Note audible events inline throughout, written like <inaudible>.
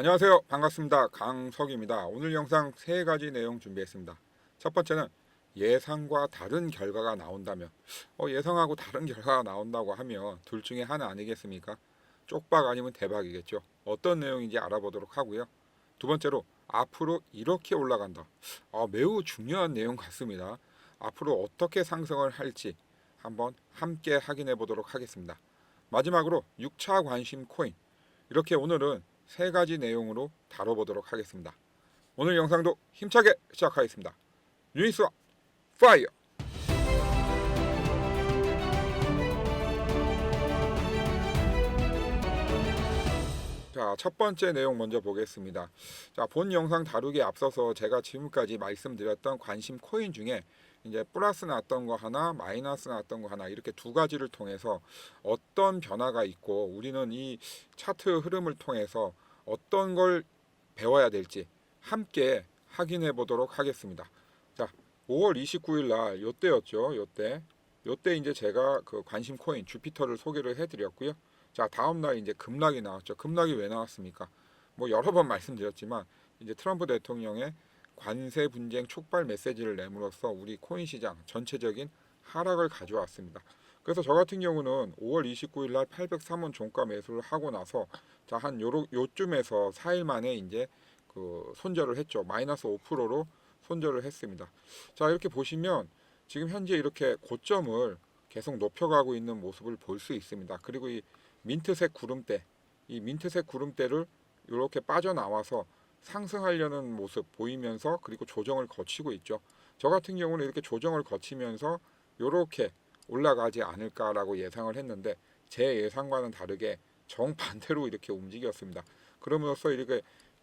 안녕하세요. 반갑습니다. 강석입니다. 오늘 영상 세 가지 내용 준비했습니다. 첫 번째는 예상과 다른 결과가 나온다면 어, 예상하고 다른 결과가 나온다고 하면 둘 중에 하나 아니겠습니까? 쪽박 아니면 대박이겠죠. 어떤 내용인지 알아보도록 하고요. 두 번째로 앞으로 이렇게 올라간다. 아, 매우 중요한 내용 같습니다. 앞으로 어떻게 상승을 할지 한번 함께 확인해 보도록 하겠습니다. 마지막으로 6차 관심 코인 이렇게 오늘은 세 가지 내용으로 다뤄보도록 하겠습니다. 오늘 영상도 힘차게 시작하겠습니다. 유니스와 파이어! 자, 첫 번째 내용 먼저 보겠습니다. 자, 본 영상 다루기에 앞서서 제가 지금까지 말씀드렸던 관심 코인 중에 이제 플러스 났던 거 하나, 마이너스 났던 거 하나 이렇게 두 가지를 통해서 어떤 변화가 있고 우리는 이 차트 흐름을 통해서 어떤 걸 배워야 될지 함께 확인해 보도록 하겠습니다. 자, 5월 29일 날 요때였죠. 요때. 요때 이제 제가 그 관심 코인 주피터를 소개를 해 드렸고요. 자, 다음 날 이제 급락이 나왔죠. 급락이 왜 나왔습니까? 뭐 여러 번 말씀드렸지만 이제 트럼프 대통령의 관세 분쟁 촉발 메시지를 내므로써 우리 코인 시장 전체적인 하락을 가져왔습니다. 그래서 저 같은 경우는 5월 29일 날 803원 종가 매수를 하고 나서 자, 한 요로, 요쯤에서 4일 만에 이제 그 손절을 했죠. 마이너스 5%로 손절을 했습니다. 자, 이렇게 보시면 지금 현재 이렇게 고점을 계속 높여가고 있는 모습을 볼 수 있습니다. 그리고 이 민트색 구름대, 이 민트색 구름대를 이렇게 빠져나와서 상승하려는 모습 보이면서 그리고 조정을 거치고 있죠. 저 같은 경우는 이렇게 조정을 거치면서 이렇게 올라가지 않을까라고 예상을 했는데 제 예상과는 다르게 정반대로 이렇게 움직였습니다. 그러면서 이렇게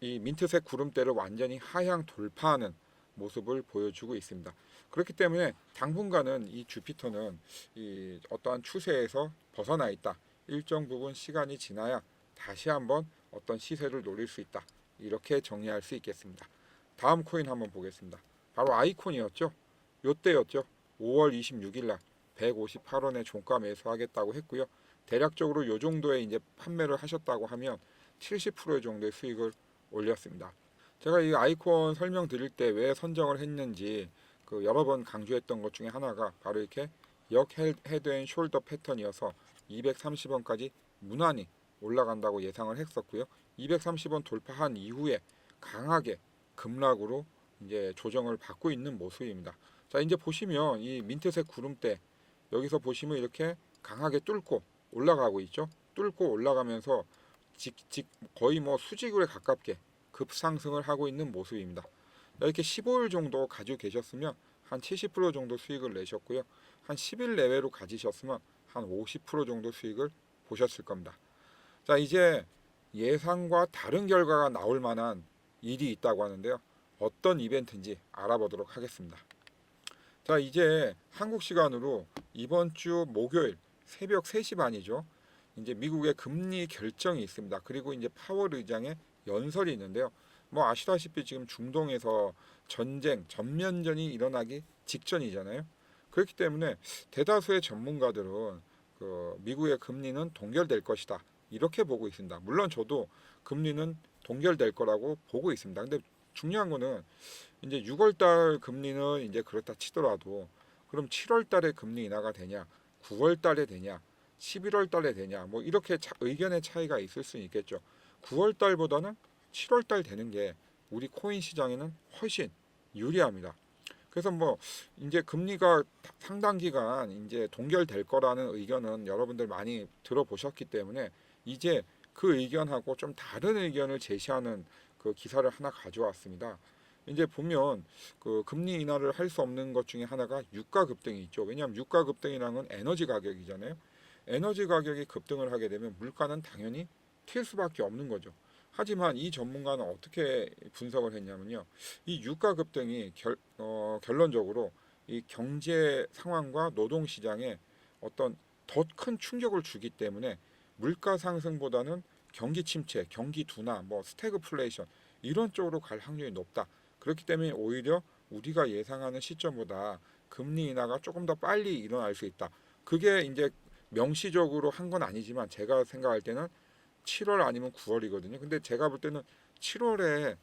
이 민트색 구름대를 완전히 하향 돌파하는 모습을 보여주고 있습니다. 그렇기 때문에 당분간은 이 주피터는 이 어떠한 추세에서 벗어나 있다. 일정 부분 시간이 지나야 다시 한번 어떤 시세를 노릴 수 있다. 이렇게 정리할 수 있겠습니다. 다음 코인 한번 보겠습니다. 바로 아이콘이었죠. 요때였죠. 5월 26일 날 158원에 종가 매수하겠다고 했고요. 대략적으로 요 정도에 이제 판매를 하셨다고 하면 70% 정도의 수익을 올렸습니다. 제가 이 아이콘 설명드릴 때 왜 선정을 했는지 그 여러 번 강조했던 것 중에 하나가 바로 이렇게 역 헤드 앤 숄더 패턴이어서 230원까지 무난히 올라간다고 예상을 했었고요. 230원 돌파한 이후에 강하게 급락으로 이제 조정을 받고 있는 모습입니다. 자, 이제 보시면 이 민트색 구름대 여기서 보시면 이렇게 강하게 뚫고 올라가고 있죠. 뚫고 올라가면서 직, 직 거의 뭐 수직으로 가깝게 급상승을 하고 있는 모습입니다. 이렇게 15일 정도 가지고 계셨으면 한 70% 정도 수익을 내셨고요. 한 10일 내외로 가지셨으면 한 50% 정도 수익을 보셨을 겁니다. 자, 이제 예상과 다른 결과가 나올 만한 일이 있다고 하는데요. 어떤 이벤트인지 알아보도록 하겠습니다. 자, 이제 한국 시간으로 이번 주 목요일 새벽 3시 반이죠. 이제 미국의 금리 결정이 있습니다. 그리고 이제 파월 의장의 연설이 있는데요. 뭐 아시다시피 지금 중동에서 전쟁, 전면전이 일어나기 직전이잖아요. 그렇기 때문에 대다수의 전문가들은 그 미국의 금리는 동결될 것이다. 이렇게 보고 있습니다. 물론 저도 금리는 동결될 거라고 보고 있습니다. 근데 중요한 거는 이제 6월 달 금리는 이제 그렇다 치더라도 그럼 7월 달에 금리 인하가 되냐? 9월 달에 되냐? 11월 달에 되냐? 뭐 이렇게 차, 의견의 차이가 있을 수 있겠죠. 9월 달보다는 7월 달 되는 게 우리 코인 시장에는 훨씬 유리합니다. 그래서 뭐 이제 금리가 상당 기간 이제 동결될 거라는 의견은 여러분들 많이 들어보셨기 때문에 이제 그 의견하고 좀 다른 의견을 제시하는 그 기사를 하나 가져왔습니다. 이제 보면 그 금리 인하를 할 수 없는 것 중에 하나가 유가 급등이 있죠. 왜냐하면 유가 급등이라는 건 에너지 가격이잖아요. 에너지 가격이 급등을 하게 되면 물가는 당연히 튈 수밖에 없는 거죠. 하지만 이 전문가는 어떻게 분석을 했냐면요. 이 유가 급등이 결, 어, 결론적으로 이 경제 상황과 노동 시장에 어떤 더 큰 충격을 주기 때문에 물가 상승보다는 경기 침체, 경기 둔화, 뭐 스태그플레이션 이런 쪽으로 갈 확률이 높다. 그렇기 때문에 오히려 우리가 예상하는 시점보다 금리 인하가 조금 더 빨리 일어날 수 있다. 그게 이제 명시적으로 한 건 아니지만 제가 생각할 때는 7월 아니면 9월이거든요. 근데 제가 볼 때는 7월에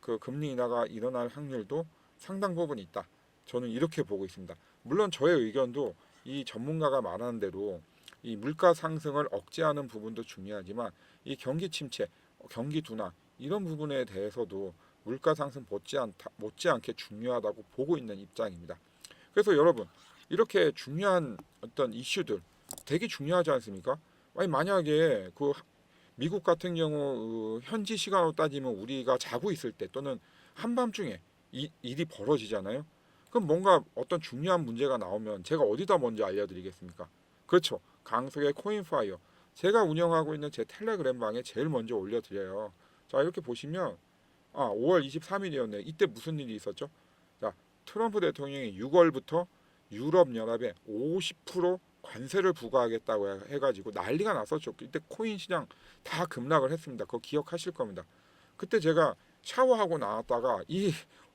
그 금리 인하가 일어날 확률도 상당 부분 있다. 저는 이렇게 보고 있습니다. 물론 저의 의견도 이 전문가가 말하는 대로 이 물가 상승을 억제하는 부분도 중요하지만 이 경기 침체, 경기 둔화 이런 부분에 대해서도 물가 상승 못지않다 못지않게 중요하다고 보고 있는 입장입니다. 그래서 여러분 이렇게 중요한 어떤 이슈들 되게 중요하지 않습니까? 아니 만약에 그 미국 같은 경우 어, 현지 시간으로 따지면 우리가 자고 있을 때 또는 한밤중에 이 일이 벌어지잖아요. 그럼 뭔가 어떤 중요한 문제가 나오면 제가 어디다 먼저 알려드리겠습니까? 그렇죠. 강석의 코인파이어. 제가 운영하고 있는 제 텔레그램 방에 제일 먼저 올려드려요. 자 이렇게 보시면 아 5월 23일이었네요. 이때 무슨 일이 있었죠? 자 트럼프 대통령이 6월부터 유럽 연합에 50% 관세를 부과하겠다고 해- 해가지고 난리가 났었죠. 이때 코인 시장 다 급락을 했습니다. 그거 기억하실 겁니다. 그때 제가 샤워하고 나왔다가 이,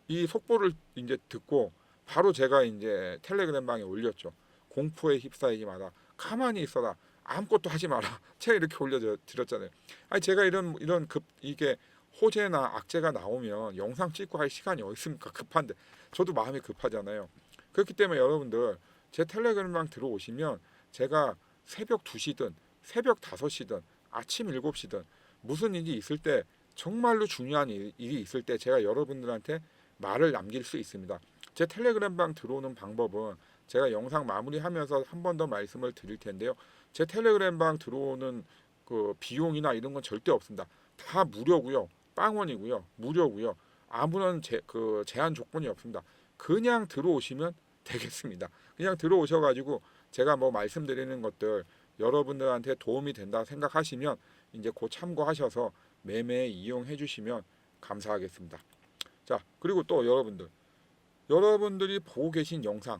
이 속보를 이제 듣고 바로 제가 이제 텔레그램 방에 올렸죠. 공포에 휩싸이지 마라. 가만히 있어라. 아무것도 하지 마라. <laughs> 제가 이렇게 올려드렸잖아요. 아니 제가 이런 이런 급 이게 호재나 악재가 나오면 영상 찍고 할 시간이 어디 있습니까? 급한데 저도 마음이 급하잖아요. 그렇기 때문에 여러분들 제 텔레그램방 들어오시면 제가 새벽 2시든 새벽 5시든 아침 7시든 무슨 일이 있을 때 정말로 중요한 일- 일이 있을 때 제가 여러분들한테 말을 남길 수 있습니다. 제 텔레그램방 들어오는 방법은 제가 영상 마무리하면서 한 번 더 말씀을 드릴 텐데요. 제 텔레그램방 들어오는 그 비용이나 이런 건 절대 없습니다. 다 무료고요. 빵원이고요. 무료고요. 아무런 제, 그 제한 조건이 없습니다. 그냥 들어오시면 되겠습니다. 그냥 들어오셔가지고 제가 뭐 말씀드리는 것들 여러분들한테 도움이 된다 생각하시면 이제 그 참고하셔서 매매에 이용해 주시면 감사하겠습니다. 자 그리고 또 여러분들 여러분들이 보고 계신 영상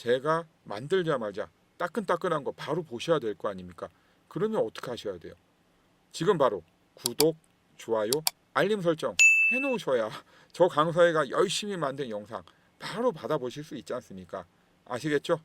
제가 만들자마자 따끈따끈한 거 바로 보셔야 될 거 아닙니까? 그러면 어떻게 하셔야 돼요? 지금 바로 구독, 좋아요, 알림 설정 해놓으셔야 <laughs> 저 강사회가 열심히 만든 영상 바로 받아보실 수 있지 않습니까? 아시겠죠?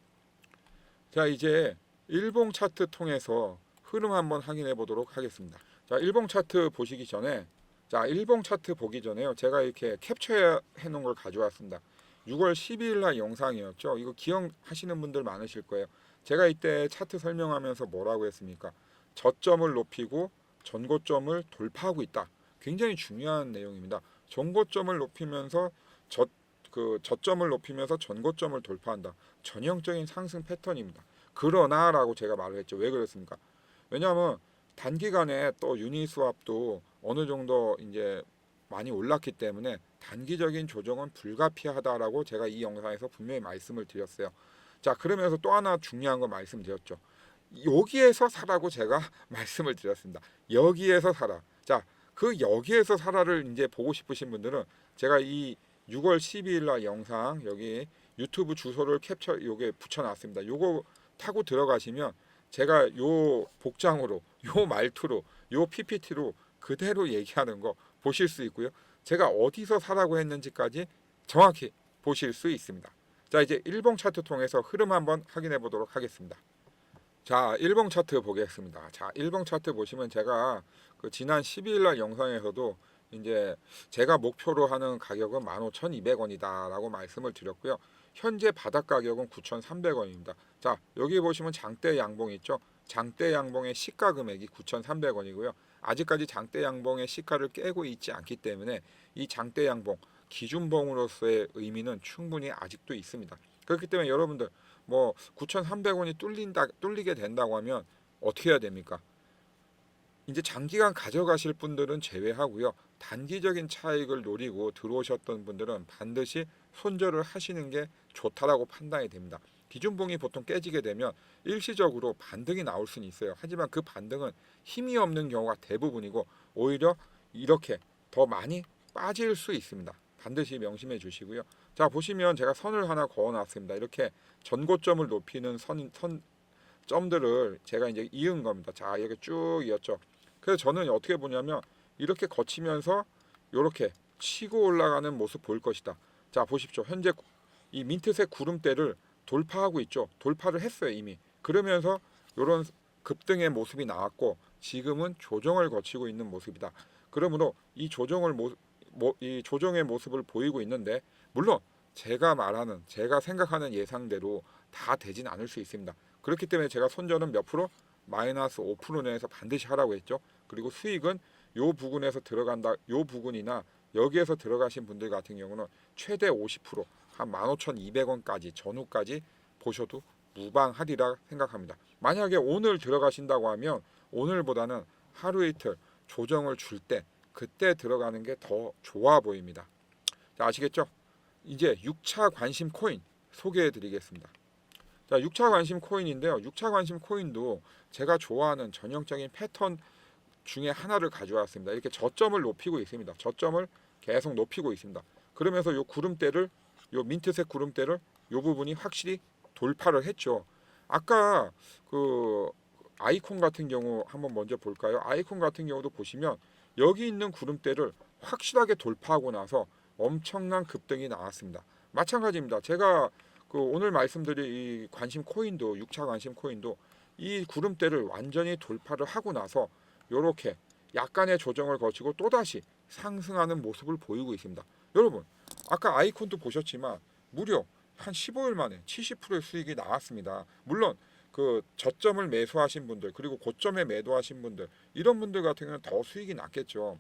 자 이제 일봉 차트 통해서 흐름 한번 확인해 보도록 하겠습니다. 자 일봉 차트 보시기 전에 자 일봉 차트 보기 전에요. 제가 이렇게 캡처해 놓은 걸 가져왔습니다. 6월 12일 날 영상이었죠. 이거 기억하시는 분들 많으실 거예요. 제가 이때 차트 설명하면서 뭐라고 했습니까? 저점을 높이고 전고점을 돌파하고 있다. 굉장히 중요한 내용입니다. 전고점을 높이면서 저, 그 저점을 높이면서 전고점을 돌파한다. 전형적인 상승 패턴입니다. 그러나라고 제가 말을 했죠. 왜 그렇습니까? 왜냐하면 단기간에 또 유니 스왑도 어느 정도 이제 많이 올랐기 때문에 단기적인 조정은 불가피하다라고 제가 이 영상에서 분명히 말씀을 드렸어요. 자 그러면서 또 하나 중요한 거 말씀드렸죠. 여기에서 사라고 제가 <laughs> 말씀을 드렸습니다. 여기에서 사라. 자, 그 여기에서 사라를 이제 보고 싶으신 분들은 제가 이 6월 12일 날 영상 여기 유튜브 주소를 캡처 요게 붙여 놨습니다. 요거 타고 들어가시면 제가 요 복장으로 요 말투로 요 PPT로 그대로 얘기하는 거 보실 수 있고요. 제가 어디서 사라고 했는지까지 정확히 보실 수 있습니다. 자, 이제 일봉 차트 통해서 흐름 한번 확인해 보도록 하겠습니다. 자, 일봉 차트 보겠습니다. 자, 일봉 차트 보시면 제가 그 지난 12일 날 영상에서도 이제 제가 목표로 하는 가격은 15,200원이다 라고 말씀을 드렸고요. 현재 바닥 가격은 9,300원입니다. 자, 여기 보시면 장대 양봉 있죠? 장대 양봉의 시가 금액이 9,300원이고요. 아직까지 장대 양봉의 시가를 깨고 있지 않기 때문에 이 장대 양봉 기준봉으로서의 의미는 충분히 아직도 있습니다. 그렇기 때문에 여러분들 뭐 9,300원이 뚫린다 뚫리게 된다고 하면 어떻게 해야 됩니까? 이제 장기간 가져가실 분들은 제외하고요. 단기적인 차익을 노리고 들어오셨던 분들은 반드시 손절을 하시는 게 좋다라고 판단이 됩니다. 기준봉이 보통 깨지게 되면 일시적으로 반등이 나올 수는 있어요. 하지만 그 반등은 힘이 없는 경우가 대부분이고 오히려 이렇게 더 많이 빠질 수 있습니다. 반드시 명심해 주시고요. 자 보시면 제가 선을 하나 그어놨습니다. 이렇게 전고점을 높이는 선, 선 점들을 제가 이제 이은 겁니다. 자 이렇게 쭉 이었죠. 그래서 저는 어떻게 보냐면 이렇게 거치면서 이렇게 치고 올라가는 모습 보일 것이다. 자 보십시오. 현재 이 민트색 구름대를 돌파하고 있죠. 돌파를 했어요 이미. 그러면서 이런 급등의 모습이 나왔고 지금은 조정을 거치고 있는 모습이다. 그러므로 이 조정을 모, 모, 이 조정의 모습을 보이고 있는데 물론 제가 말하는 제가 생각하는 예상대로 다 되진 않을 수 있습니다. 그렇기 때문에 제가 손절은 몇 프로 마이너스 5% 내에서 반드시 하라고 했죠. 그리고 수익은 요 부분에서 들어간다. 요 부분이나 여기에서 들어가신 분들 같은 경우는 최대 50% 한 15,200원까지 전후까지 보셔도 무방하리라 생각합니다. 만약에 오늘 들어가신다고 하면 오늘보다는 하루 이틀 조정을 줄 때 그때 들어가는 게 더 좋아 보입니다. 자, 아시겠죠? 이제 6차 관심 코인 소개해 드리겠습니다. 자, 6차 관심 코인인데요. 6차 관심 코인도 제가 좋아하는 전형적인 패턴 중에 하나를 가져왔습니다. 이렇게 저점을 높이고 있습니다. 저점을 계속 높이고 있습니다. 그러면서 요 구름대를 요 민트색 구름대를 요 부분이 확실히 돌파를 했죠. 아까 그 아이콘 같은 경우 한번 먼저 볼까요? 아이콘 같은 경우도 보시면 여기 있는 구름대를 확실하게 돌파하고 나서 엄청난 급등이 나왔습니다. 마찬가지입니다. 제가 그 오늘 말씀드린 이 관심 코인도 6차 관심 코인도 이 구름대를 완전히 돌파를 하고 나서 이렇게 약간의 조정을 거치고 또다시 상승하는 모습을 보이고 있습니다. 여러분 아까 아이콘도 보셨지만 무려 한 15일 만에 70%의 수익이 나왔습니다. 물론 그 저점을 매수하신 분들 그리고 고점에 매도하신 분들 이런 분들 같은 경우는 더 수익이 났겠죠.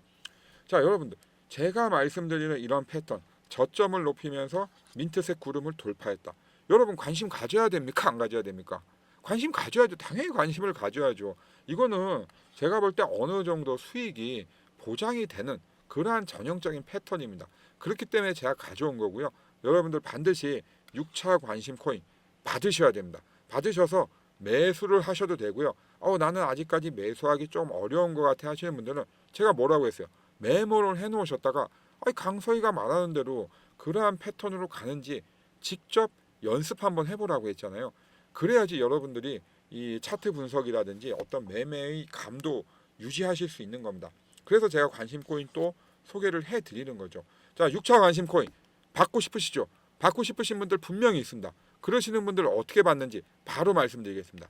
자 여러분들 제가 말씀드리는 이런 패턴 저점을 높이면서 민트색 구름을 돌파했다. 여러분 관심 가져야 됩니까? 안 가져야 됩니까? 관심 가져야죠. 당연히 관심을 가져야죠. 이거는 제가 볼 때 어느 정도 수익이 보장이 되는 그러한 전형적인 패턴입니다. 그렇기 때문에 제가 가져온 거고요. 여러분들 반드시 6차 관심 코인 받으셔야 됩니다. 받으셔서 매수를 하셔도 되고요. 어, 나는 아직까지 매수하기 좀 어려운 것 같아 하시는 분들은 제가 뭐라고 했어요? 메모를 해 놓으셨다가 아니 강서희가 말하는 대로 그러한 패턴으로 가는지 직접 연습 한번 해보라고 했잖아요. 그래야지 여러분들이 이 차트 분석이라든지 어떤 매매의 감도 유지하실 수 있는 겁니다. 그래서 제가 관심 코인 또 소개를 해 드리는 거죠. 자, 6차 관심 코인 받고 싶으시죠? 받고 싶으신 분들 분명히 있습니다. 그러시는 분들 어떻게 받는지 바로 말씀드리겠습니다.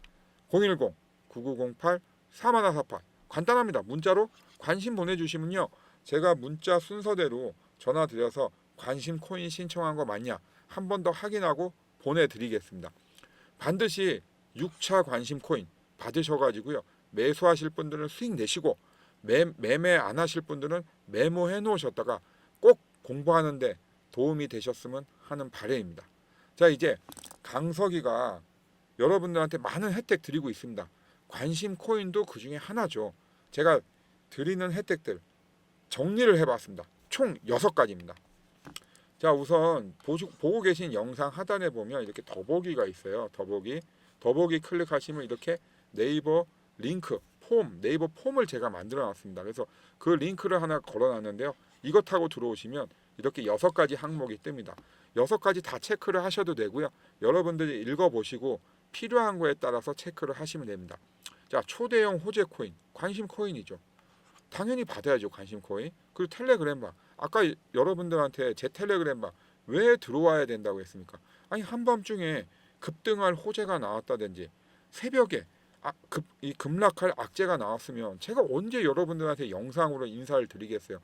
010 9908 3148 간단합니다. 문자로 관심 보내주시면요. 제가 문자 순서대로 전화 드려서 관심 코인 신청한 거 맞냐 한 번 더 확인하고 보내드리겠습니다. 반드시 6차 관심 코인 받으셔가지고요. 매수하실 분들은 수익 내시고 매, 매매 안 하실 분들은 메모해 놓으셨다가 꼭 공부하는데 도움이 되셨으면 하는 바람입니다. 자 이제 강석이가 여러분들한테 많은 혜택 드리고 있습니다. 관심 코인도 그 중에 하나죠. 제가 드리는 혜택들 정리를 해봤습니다. 총 6가지입니다. 자 우선 보고 계신 영상 하단에 보면 이렇게 더보기가 있어요. 더보기 더보기 클릭하시면 이렇게 네이버 링크 폼 네이버 폼을 제가 만들어 놨습니다. 그래서 그 링크를 하나 걸어 놨는데요. 이거 타고 들어오시면 이렇게 여섯 가지 항목이 뜹니다. 여섯 가지 다 체크를 하셔도 되고요. 여러분들이 읽어 보시고 필요한 거에 따라서 체크를 하시면 됩니다. 자 초대형 호재 코인 관심 코인이죠. 당연히 받아야죠 관심 코인. 그리고 텔레그램 방 아까 여러분들한테 제 텔레그램 방 왜 들어와야 된다고 했습니까? 아니 한밤중에 급등할 호재가 나왔다든지 새벽에 아, 급, 이 급락할 악재가 나왔으면 제가 언제 여러분들한테 영상으로 인사를 드리겠어요.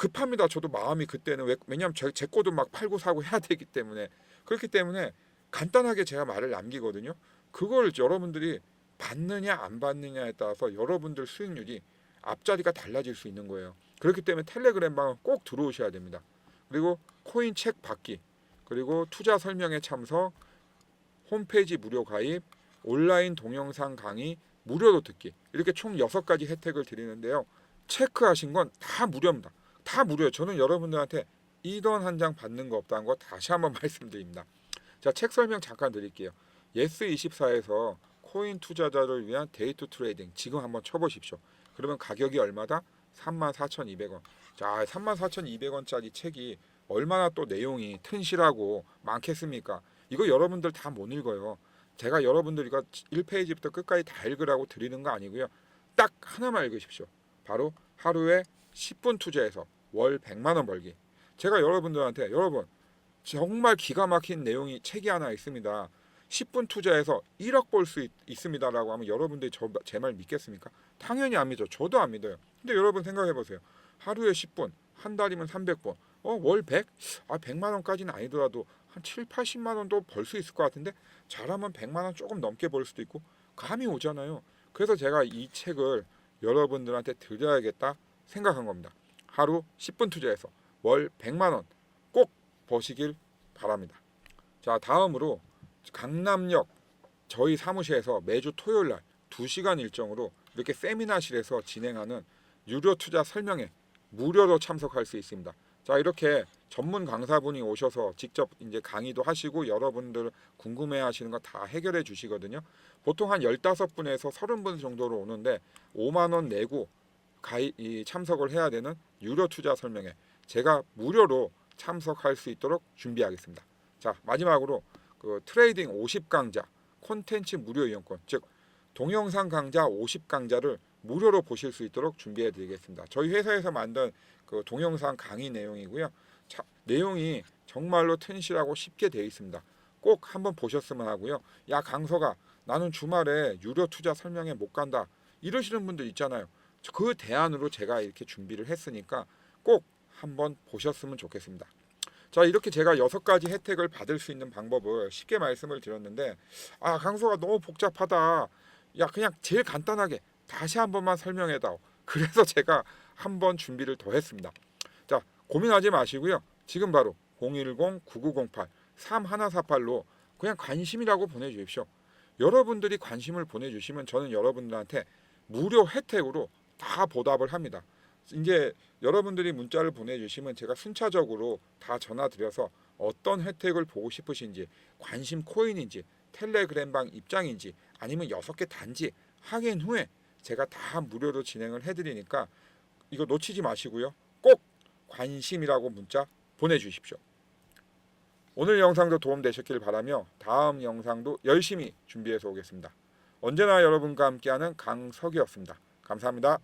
급합니다. 저도 마음이 그때는 왜, 왜냐하면 제, 제 거도 막 팔고 사고 해야 되기 때문에 그렇기 때문에 간단하게 제가 말을 남기거든요. 그걸 여러분들이 받느냐 안 받느냐에 따라서 여러분들 수익률이 앞자리가 달라질 수 있는 거예요. 그렇기 때문에 텔레그램 방은 꼭 들어오셔야 됩니다. 그리고 코인 책 받기, 그리고 투자 설명회 참석, 홈페이지 무료 가입, 온라인 동영상 강의 무료로 듣기 이렇게 총 여섯 가지 혜택을 드리는데요. 체크하신 건 다 무료입니다. 다 무료예요. 저는 여러분들한테 2돈 한장 받는 거 없다는 거 다시 한번 <laughs> 말씀드립니다. 자, 책 설명 잠깐 드릴게요. 예스24에서 코인 투자자를 위한 데이트 트레이딩 지금 한번 쳐보십시오. 그러면 가격이 얼마다? 34,200원. 자, 34,200원짜리 책이 얼마나 또 내용이 튼실하고 많겠습니까? 이거 여러분들 다 못 읽어요. 제가 여러분들 이거 1페이지부터 끝까지 다 읽으라고 드리는 거 아니고요. 딱 하나만 읽으십시오. 바로 하루에 10분 투자해서 월 100만 원 벌기. 제가 여러분들한테 여러분 정말 기가 막힌 내용이 책이 하나 있습니다. 10분 투자해서 1억 벌 수 있습니다라고 하면 여러분들이 제 말 믿겠습니까? 당연히 안 믿죠. 저도 안 믿어요. 근데 여러분 생각해 보세요. 하루에 10분, 한 달이면 300번. 어, 월 100? 아, 100만 원까지는 아니더라도 한 7, 80만 원도 벌 수 있을 것 같은데 잘하면 100만 원 조금 넘게 벌 수도 있고 감이 오잖아요. 그래서 제가 이 책을 여러분들한테 드려야겠다 생각한 겁니다. 하루 10분 투자해서 월 100만 원꼭 버시길 바랍니다. 자, 다음으로 강남역 저희 사무실에서 매주 토요일 날 2시간 일정으로 이렇게 세미나실에서 진행하는 유료 투자 설명회 무료로 참석할 수 있습니다. 자, 이렇게 전문 강사분이 오셔서 직접 이제 강의도 하시고 여러분들 궁금해 하시는 거 다 해결해 주시거든요. 보통 한 15분에서 30분 정도로 오는데 5만 원 내고 가이 이 참석을 해야 되는 유료 투자 설명회 제가 무료로 참석할 수 있도록 준비하겠습니다. 자, 마지막으로 그 트레이딩 50 강좌 콘텐츠 무료 이용권 즉 동영상 강좌 50 강좌를 무료로 보실 수 있도록 준비해 드리겠습니다. 저희 회사에서 만든 그 동영상 강의 내용이고요. 자, 내용이 정말로 튼실하고 쉽게 되어 있습니다. 꼭 한번 보셨으면 하고요. 야 강서가 나는 주말에 유료 투자 설명회 못 간다 이러시는 분들 있잖아요. 그 대안으로 제가 이렇게 준비를 했으니까 꼭 한번 보셨으면 좋겠습니다. 자 이렇게 제가 여섯 가지 혜택을 받을 수 있는 방법을 쉽게 말씀을 드렸는데 아 강서가 너무 복잡하다. 야 그냥 제일 간단하게 다시 한 번만 설명해다오. 그래서 <laughs> 제가 한 번 준비를 더 했습니다. 자 고민하지 마시고요. 지금 바로 010-9908-3148로 그냥 관심이라고 보내주십시오. 여러분들이 관심을 보내주시면 저는 여러분들한테 무료 혜택으로 다 보답을 합니다. 이제 여러분들이 문자를 보내주시면 제가 순차적으로 다 전화드려서 어떤 혜택을 보고 싶으신지 관심 코인인지 텔레그램방 입장인지 아니면 여섯 개 단지 확인 후에 제가 다 무료로 진행을 해드리니까 이거 놓치지 마시고요. 꼭 관심이라고 문자 보내주십시오. 오늘 영상도 도움되셨길 바라며 다음 영상도 열심히 준비해서 오겠습니다. 언제나 여러분과 함께하는 강석이었습니다. 감사합니다.